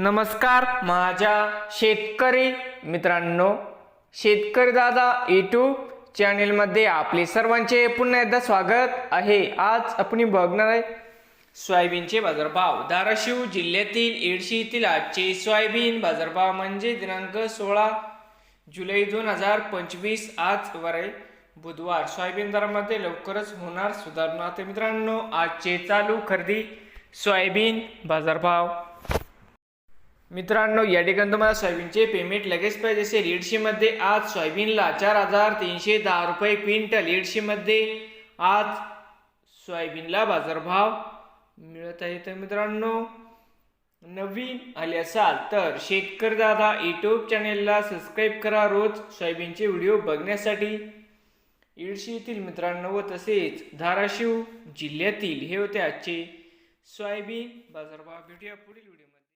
नमस्कार माझ्या शेतकरी मित्रांनो शेतकरी दादा यूट्यूब चॅनेलमध्ये आपले सर्वांचे पुन्हा एकदा स्वागत आहे. आज आपण बघणार आहे सोयाबीनचे बाजारभाव. धाराशिव जिल्ह्यातील येडशी येथील आजचे सोयाबीन बाजारभाव म्हणजे दिनांक सोळा जुलै दोन हजार पंचवीस आज वर बुधवार. सोयाबीन दरामध्ये लवकरच होणार सुधारणा. तर मित्रांनो आजचे चालू खरेदी सोयाबीन बाजारभाव. मित्रांनो या ठिकाणी तुम्हाला सोयाबीनचे पेमेंट लगेच पाहिजे. असेल ईडशीमध्ये आज सोयाबीनला चार हजार तीनशे दहा रुपये क्विंटल. एडशीमध्ये आज सोयाबीनला बाजारभाव मिळत आहे. तर मित्रांनो नवीन आले असाल तर शेतकरी दादा यूट्यूब चॅनेलला सबस्क्राईब करा. रोज सोयाबीनचे व्हिडिओ बघण्यासाठी. इडशी येथील मित्रांनो व तसेच धाराशिव जिल्ह्यातील हे होते आजचे सोयाबीन बाजारभाव. भेटूया पुढील व्हिडिओ